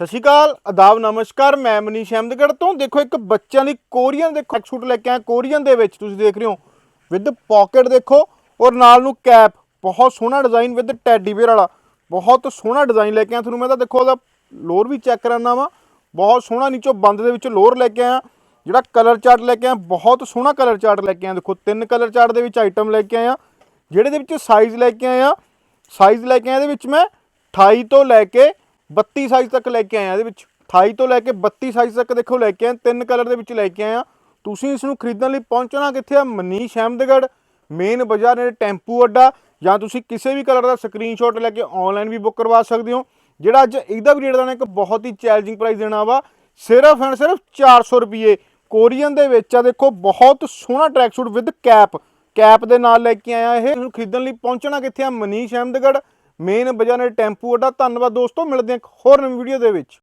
ਸਤਿ ਸ਼੍ਰੀ ਅਕਾਲ ਆਦਾਬ ਨਮਸਕਾਰ, ਮੈਂ ਮਨੀਸ਼ ਅਹਿਮਦਗੜ੍ਹ ਤੋਂ। ਦੇਖੋ, ਇੱਕ ਬੱਚਿਆਂ ਲਈ ਕੋਰੀਅਨ ਦੇ ਇੱਕ ਸੂਟ ਲੈ ਕੇ ਆਇਆ, ਕੋਰੀਅਨ ਦੇ ਵਿੱਚ, ਤੁਸੀਂ ਦੇਖ ਰਹੇ ਹੋ ਵਿਦ ਪਾਕਟ ਦੇਖੋ, ਔਰ ਨਾਲ ਨੂੰ ਕੈਪ ਬਹੁਤ ਸੋਹਣਾ ਡਿਜ਼ਾਈਨ ਵਿਦ ਟੈਡੀ ਬੇਅਰ ਵਾਲਾ, ਬਹੁਤ ਸੋਹਣਾ ਡਿਜ਼ਾਈਨ ਲੈ ਕੇ ਆਇਆ। ਤੁਹਾਨੂੰ ਮੈਂ ਤਾਂ ਦੇਖੋ, ਉਹਦਾ ਲੋਅਰ ਵੀ ਚੈੱਕ ਕਰਾਨਾ ਵਾ, ਬਹੁਤ ਸੋਹਣਾ ਨੀਚੋਂ ਬੰਦ ਦੇ ਵਿੱਚ ਲੋਅਰ ਲੈ ਕੇ ਆਇਆ, ਜਿਹੜਾ ਕਲਰ ਚਾਰਟ ਲੈ ਕੇ ਆਇਆ, ਬਹੁਤ ਸੋਹਣਾ ਕਲਰ ਚਾਰਟ ਲੈ ਕੇ ਆਇਆ। ਦੇਖੋ, ਤਿੰਨ ਕਲਰ ਚਾਰਟ ਦੇ ਵਿੱਚ ਆਈਟਮ ਲੈ ਕੇ ਆਇਆ, ਜਿਹੜੇ ਦੇ ਵਿੱਚ ਸਾਈਜ਼ ਲੈ ਕੇ ਆਇਆ ਸਾਈਜ਼ ਲੈ ਕੇ ਆਇਆ, ਇਹਦੇ ਵਿੱਚ ਮੈਂ 28 ਤੋਂ ਲੈ ਕੇ 32 ਸਾਈਜ਼ ਤੱਕ ਲੈ ਕੇ ਆਇਆ ਇਹਦੇ ਵਿੱਚ। 28 ਤੋਂ ਲੈ ਕੇ 32 ਸਾਈਜ਼ ਤੱਕ ਦੇਖੋ ਲੈ ਕੇ ਆਇਆ ਤਿੰਨ ਕਲਰ ਦੇ ਵਿੱਚ ਲੈ ਕੇ ਆਇਆ ਤੁਸੀਂ ਇਸ ਨੂੰ ਖਰੀਦਣ ਲਈ ਪਹੁੰਚਣਾ ਕਿੱਥੇ ਆ? ਮਨੀਸ਼ ਅਹਿਮਦਗੜ੍ਹ ਮੇਨ ਬਾਜ਼ਾਰ ਨੇ ਟੈਂਪੂ ਅੱਡਾ, ਜਾਂ ਤੁਸੀਂ ਕਿਸੇ ਵੀ ਕਲਰ ਦਾ ਸਕਰੀਨਸ਼ਾਟ ਲੈ ਕੇ ਆਨਲਾਈਨ ਵੀ ਬੁੱਕ ਕਰਵਾ ਸਕਦੇ ਹੋ, ਜਿਹੜਾ ਅੱਜ ਇਹਦਾ ਵੀ ਰੇਟ ਦਾ ਇੱਕ ਬਹੁਤ ਹੀ ਚੈਲੰਜਿੰਗ ਪ੍ਰਾਈਸ ਦੇਣਾ ਵਾ। ਸਿਰਫ ਐਂਡ ਸਿਰਫ 400 ਰੁਪਏ। ਕੋਰੀਅਨ ਦੇ ਵਿੱਚ ਆ ਦੇਖੋ, ਬਹੁਤ ਸੋਹਣਾ track suit with cap cap ਦੇ ਨਾਲ ਲੈ ਕੇ ਆਇਆ ਇਹ। ਇਹਨੂੰ ਖਰੀਦਣ ਲਈ ਪਹੁੰਚਣਾ ਕਿੱਥੇ ਆ? ਮਨੀਸ਼ ਅਹਿਮਦਗੜ੍ਹ। ਮੇਨ ਬਾਜ਼ਾਰ ਨੇੜੇ ਟੈਂਪੂ ਅੱਡਾ, ਧੰਨਵਾਦ ਦੋਸਤੋ, ਮਿਲਦੇ ਹਾਂ ਇੱਕ ਹੋਰ ਨਵੀਂ ਵੀਡੀਓ ਦੇ ਵਿੱਚ।